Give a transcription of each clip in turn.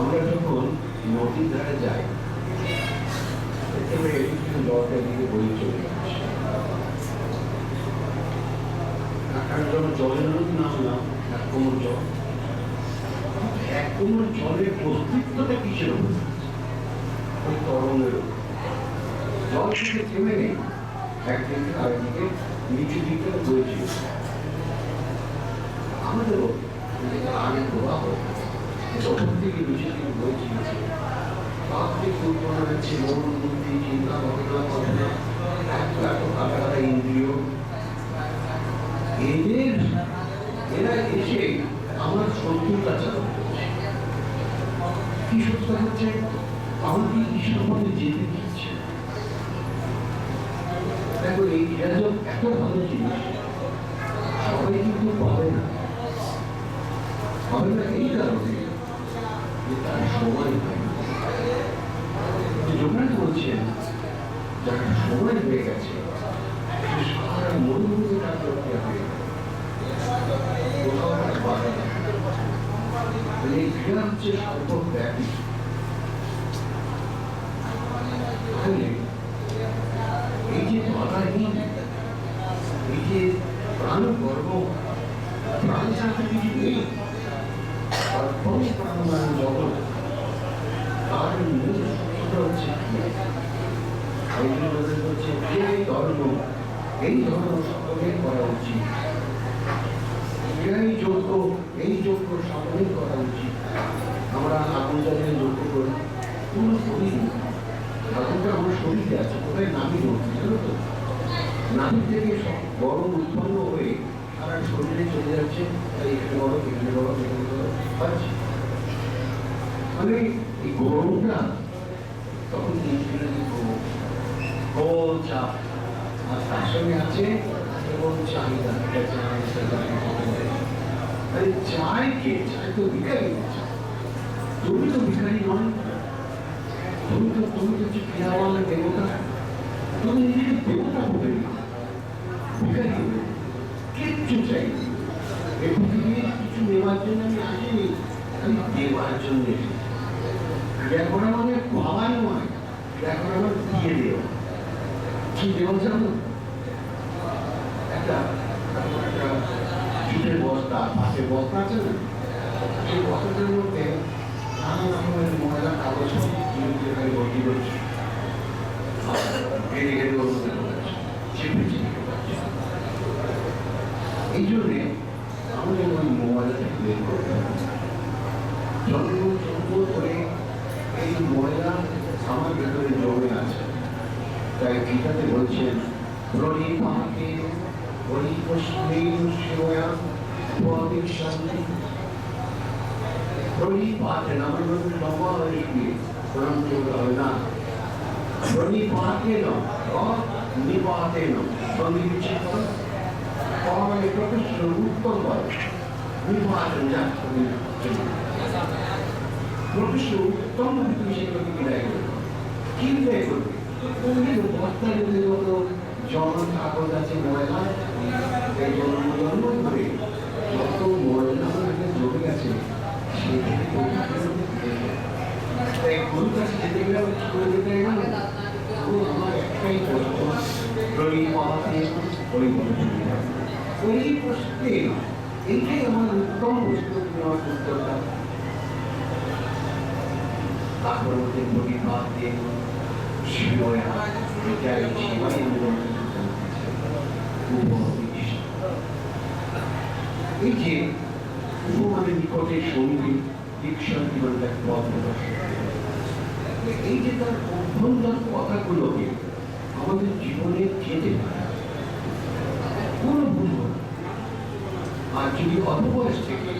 আমরা যখন নদীর ধারে যাই, একেবারে এদিক দিকে বই চলে যাচ্ছে যখন জলের নামলাম এক কোমর জল। এক কোমর জলের অস্তিত্বটা কিসের ওই তরঙ্গের। জল থেকে থেমে নেই একদিন আরেকদিকে নিচু দিকে বইছিল আমাদেরও আগে প্রবাহ থেকে হচ্ছে মন আমাকে ঈশ্বর মধ্যে যেতে দিচ্ছে দেখো এই ভালো জিনিস সবাই কিন্তু পাবে না পাবে না এই কারণে যে তার সময় হয় না। যোগনাথ বলছেন যার সময় হয়ে গেছে সে সারা মরুভূমিতে কাজ করতে হবে কোথাও একটা বাধা নেই। মানে এই ক্রিয়া হচ্ছে সর্বব্যাপী তাহলে এই যে বাধাহীন এই যে প্রাণ গর্ব প্রাণ ছাড়া কিছু নেই সর্বম প্রাণবান জগৎ তার মূল সূত্র হচ্ছে ক্রিয়া এই বলতে ধর্ম এই ধর্ম সকলের করা উচিত ক্রিয়াই যোগ্য এই যোগ্য সকলের করা উচিত আমরা আগুন জ্বালিয়ে যোগ্য করি করি না আগুনটা আমার শরীরে আছে কোথায় নামি রয়েছে জানো তো নাভি থেকে সব গরম উৎপন্ন হয়ে সারা শরীরে চলে যাচ্ছে তাই এখানে গরম এখানে গরম এখানে গরম পাচ্ছি মানে এই গরমটা তখন ইনফিনিটি গরম। গোল চাপ আর তার সঙ্গে আছে এবং চাহিদা আরে চাই কে? চাই তো ভিখারি। তুমি তো ভিখারি নয়। তুমি তো তুমি তো হচ্ছে ক্রিয়াওয়ালা দেবতা। তুমি নিজেকে দেবতা হবে ভিখারি হবে কিচ্ছু চাই না। এই কিছু নেওয়ার জন্য আমি আসিনি। আমি দেওয়ার জন্য এসেছি। করা মানে পাওয়া নয়। করা মানে দিয়ে দেওয়া। কি জানো? একটা বস্তা পাশে বস্তা আছে না? সেই বস্তাটার মধ্যে নানা রকমের ময়লা, কাগজ দিয়ে এখানে ভর্তি করছে ঘেরে ঘেরে ওর মধ্যে ঢোকাচ্ছে চিপে চিপে ঢোকাচ্ছে এই জন্যে আমাদের ওই ময়লাটাকে বের করতে হবে জন্ম জন্ম করে এই ময়লা আমার ভেতরে জমে আছে তাই গীতাতে বলছেন রনি পাকে রনি পশ্চিম শিবয়া ভৌতিক শান্তি রনি পাকে নামের মধ্যে লম্বা হয়ে গিয়ে প্রণাম করতে হবে না রনি পাকে ন নিপাতে ন সঙ্গী বিচ্ছিন্ন কর্মের প্রকৃষ্ট উত্তম বল নিপাতে যা প্রকৃষ্ট উত্তম তুমি সেগুলোকে বিদায় করবে কি বিদায় করবে তুমি বস্তার যদি মতো জল কাগজ আছে ময়লা এই জন্ম জন্ম ধরে যত ময়লা আমাদের জমে গেছে সেগুলি তাই গুরু কাছে যেতে গেলে আমি কি করে যেতে গেলাম গুরু আমার একটাই প্রশ্ন রবি পাওয়াতে ওই ওই প্রশ্নে এইটাই আমার উত্তম প্রশ্ন নেওয়ার উত্তরটা তারপর শিবয়া জয় শিবায় এই যে নিকটে সঙ্গী দীক্ষা এই যে তার অভ্যন্তর কথাগুলোকে আমাদের জীবনে যেতে পারে, কোনো বয়স থেকে?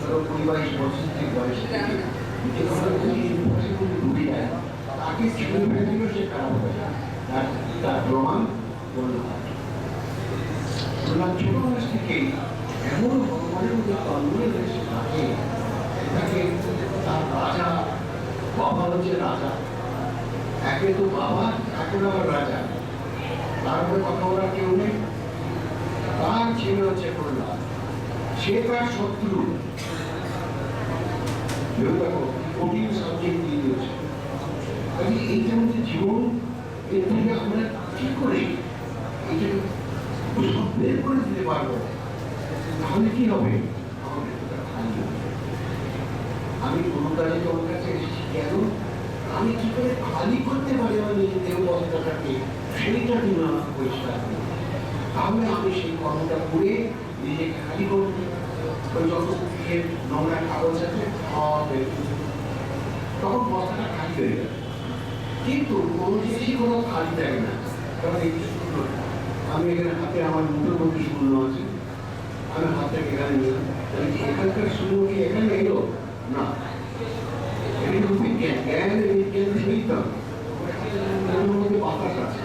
ধরো কুড়ি বাইশ বছর থেকে বয়স থেকে। যায় তাকে সে খারাপ হয়ে যায় তার প্রমাণ? ছোট বয়স থেকে এমন ভগবানের মধ্যে হয়েছে তাকে। তাকে তার রাজা, বাবা হচ্ছে রাজা। একে তো বাবা এখন আবার রাজা। তারপরে কথা বলার কেউ নেই। তার ছেলে হচ্ছে প্রহ্লাদ সে তার শত্রু। দিয়েছে। কাজে এইটা জীবন আমরা কি করে দিতে পারব? তাহলে কি হবে। আমি কোনো কাজে তোমার কাছে কেন? আমি কি করে খালি করতে পারি আমার নিজের দেহ বস্তাটাকে সেইটা তুমি আমাকে পরিষ্কার করো। তাহলে আমি সেই কর্মটা করে নিজেকে খালি করব ওই যত নোংরা কাগজ আছে, সব বের তখন বস্তাটা খালি হয়ে যাবে কিন্তু কোনো জিনিসই কোনো খালি থাকে না। কারণ এই আমি এখানে হাতে আমার মুখের মধ্যে শূন্য আছে। আমি হাতটাকে এখানে নিলাম। তাহলে কি এখানকার শূন্য কি এখানে এলো? না। এটা বিজ্ঞান জ্ঞান। এবং বিজ্ঞান সেই তো। মধ্যে বাতাস আছে।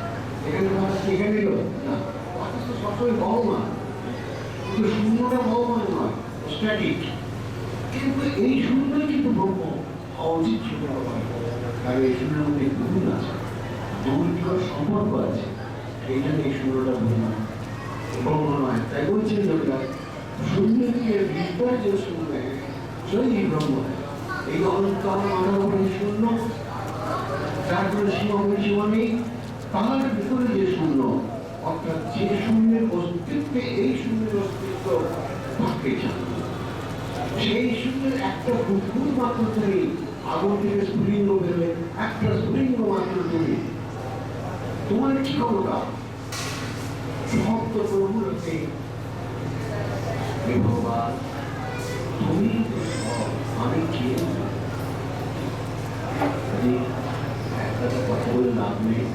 এখানে বাতাস এখানে এলো? না। বাতাস তো সবসময় বহমান। কিন্তু শূন্যটা বহমান নয় স্ট্যাটিক কিন্তু এই শূন্যই কিন্তু ব্রহ্ম হওয়া উচিত ছিল কারণ এই শূন্যের মধ্যে গুণ আছে গুণ সম্পর্ক আছে এই এই শূন্যটা ব্রহ্ম ব্রহ্ম নয় তাই বলছেন লোকেরা শূন্যকে বিদ্যার যে শূন্য সেই ব্রহ্ম এই অনন্ত মানব এই শূন্য যার কোনো সীমাবদ্ধ সীমা নেই তার ভিতরে যে শূন্য অর্থাৎ যে শূন্যের অস্তিত্বে এই শূন্যের অস্তিত্ব সেই শূন্যের একটা বুদ্বুদ মাত্র তুমি আগুন থেকে স্ফুলিঙ্গ বেরোলে একটা স্ফুলিঙ্গ মাত্র তুমি তোমার কি ক্ষমতা? ভক্ত প্রভুর ভগবান, তুমি আমি কে? একটা কথা বলে লাভ নেই।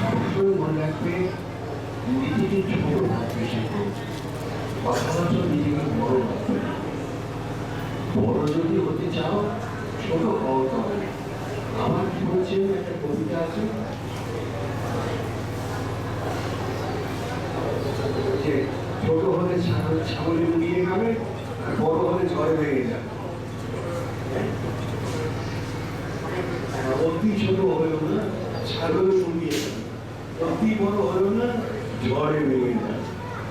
সবসময় মনে রাখবে, নিজেকে ছোট ভাববে শেখো কথাবার্তা নিজেকে বড় ভাববে না। বড় যদি হতে চাও ছোট হওয়া তবে আমার কি বলছেন একটা কবিতা আছে যে ছোট হলে ছাগল ছাগলে উড়িয়ে খাবে আর বড় হলে ঝড়ে ভেঙে যাবে আর অতি ছোট হলো না ছাগলে উড়িয়ে যাবে অতি বড় হলো না ঝড়ে ভেঙে যাবে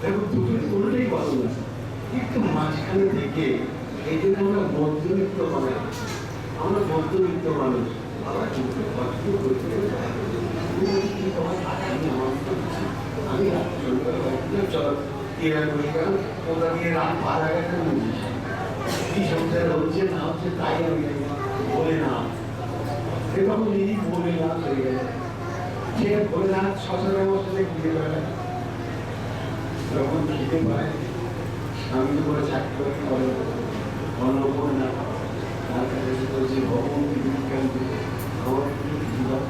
দেখো দুটোর কোনোটাই ভালো না একটু মাঝখানে থেকে এই জন্য আমরা মধ্যবিত্ত মানুষ, আমরা মধ্যবিত্ত মানুষ আবার চোখে কষ্ট করতে আমি ওটা দিয়ে রাত পার আগে কি সংসার হচ্ছে, না হচ্ছে, তাই বলে না। এরকম নিজেই বলে না হয়ে গেল সে বলে না শ্মশানের মশানে ঘুরে বেড়ায়। যখন খেতে পায় আমি তো চাকরি করে করে অন্য করে না। তার কাছে বলছে, ভগবান আমার একটু কিছু দাও।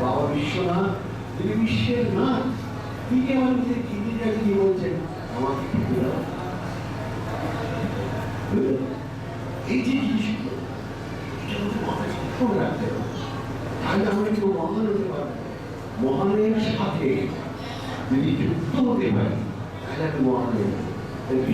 বাবা বিশ্বনাথ তিনি বিশ্বের না তিনি আমার নিজের কিনে যাকে কি বলছেন আমাকে কিছু দাও বুঝলেন? এই যে জিনিসগুলো এটা কিন্তু মাথায় সবসময় রাখতে হবে তাহলে আমরা কিন্তু মহান হতে পারব মহানের সাথে যদি যুক্ত হতে পারি তাহলে আমি মহান হয়ে যাব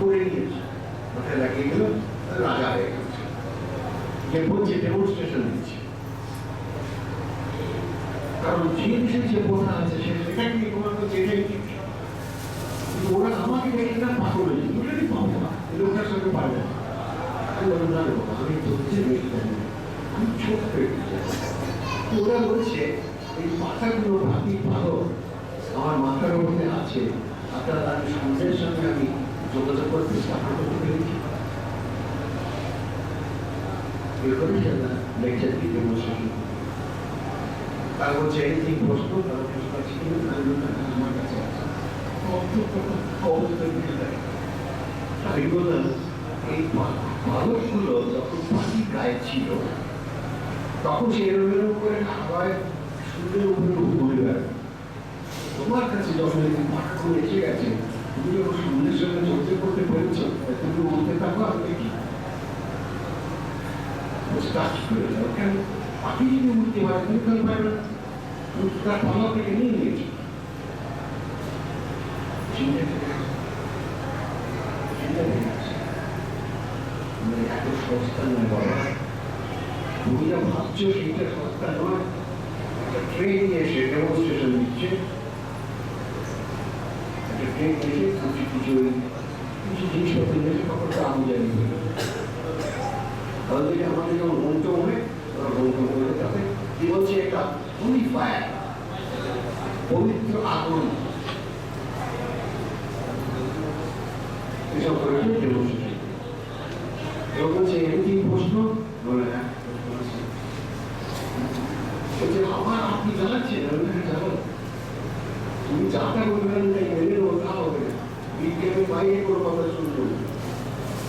করে নিয়েছে মাথায় লাগিয়ে গেল রাজা হয়ে গেছে যে বলছে ডেমনস্ট্রেশন দিচ্ছে কারণ যে দেশের যে প্রথা আছে সে সেটাকে তোমার তো ওরা আমাকে দেখে না পাগল হয়েছে দুটোরই পাবো না লোকটার সঙ্গে পারবে না আমি আমি। আমি বলছে এই পাতাগুলো ভাবি ভালো আমার মাথার মধ্যে আছে আপনারা তাদের সন্ধ্যের সঙ্গে আমি যোগাযোগ করতে লেকচার দিতে বসে তার বলছে এই প্রশ্ন তার প্রশ্ন আছে কি না আমি বললাম, "হ্যাঁ, আমার কাছে যখন পাখি গায়ে ছিল তখন সে এরম এরম করে খাওয়ায় সূর্যের উপরে তোমার কাছে যখন এসে গেছে যখন সূর্যের সঙ্গে চলতে করতে পেরেছ তুমি উঠতে থাকো আমি দেখি টাচ করে দাও কেন পাখি যদি উঠতে পারে তুমি কেন পারবে না তার পালা থেকে নিয়ে নিয়েছো এত সস্তা নয় বাবা তুমি যা ভাবছ সেইটা সস্তা নয় একটা ট্রেন এসে ডেমনস্ট্রেশন দিচ্ছে একটা ট্রেন এসে কিছু কিছু কিছু জিনিসপত্র এসে আমি জানি তাহলে আমাদের যেমন মনে প্রশ্ন বলে। বলছে আমার আপনি জানাচ্ছেন তুমি যাটা বলবেন তাই মেনে নেব তা হবে না বাইরে কোনো কথা শুনব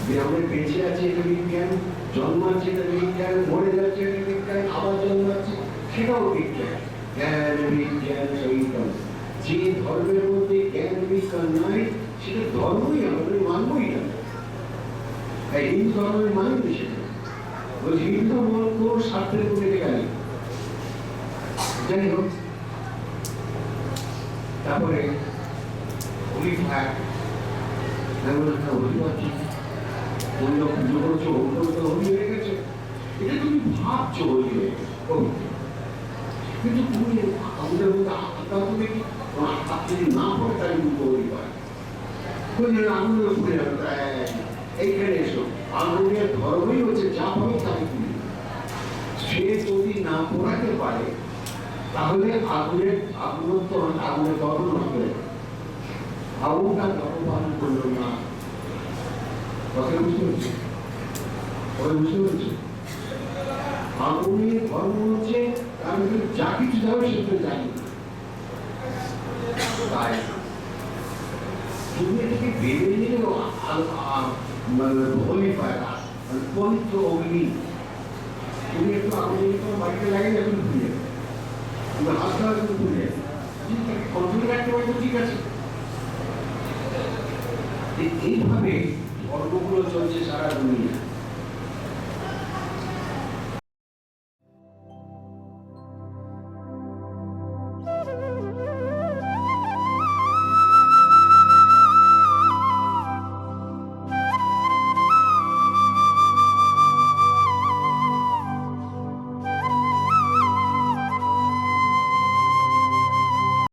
যে আমরা বেঁচে আছি এটা বিজ্ঞান, জন্মাচ্ছে এটা বিজ্ঞান, মরে যাচ্ছে এটা বিজ্ঞান, আবার জন্মাচ্ছে, সেটাও বিজ্ঞান। জ্ঞান, বিজ্ঞান সহিতম যে ধর্মের মধ্যে জ্ঞান, বিজ্ঞান নাই, সেটা ধর্মই আমাদের মানবই না। তাই হিন্দু ধর্মের মানবে সেটা। বলছি, হিন্দু ধর্ম কোনো স্বার্থের মধ্যে গেলে যাই হোক, তারপরে হোলি একটা হোলি পাচ্ছি অন্য পুজো করছ অন্য তো হয়ে গেছে এটা তুমি ভাবছ হয়ে কিন্তু তুমি আমাদের মধ্যে আত্মা তো দেখি আত্মা না পড়ে তাই কিন্তু হোলি পায় আনন্দ পুড়ে এইখানে এসো আনন্দের ধর্মই হচ্ছে যা পাবে তাই পুড়ে সে যদি না পড়াতে পারে তাহলে আগুনের আগুন তো আগুনের ধর্ম নষ্ট যাবে। আগুনটা করল না। কথা বুঝতে পারছি? কথা বুঝতে পারছি? আগুনের ধর্ম হচ্ছে আমি যা কিছু যাবে সেটা জানি। তাই তুমি এটাকে বেড়ে নিলেও হোলি পায় না মানে পবিত্র অগ্নি। তুমি একটু আগুন বাড়িতে লাগে এখন ভুলে যাবে। হাত ধরা কিন্তু ভুলে যাবে। কন্ট্রোল রাখতে পারছ ঠিক আছে। এইভাবে ধর্মগুলো চলছে সারা দুনিয়া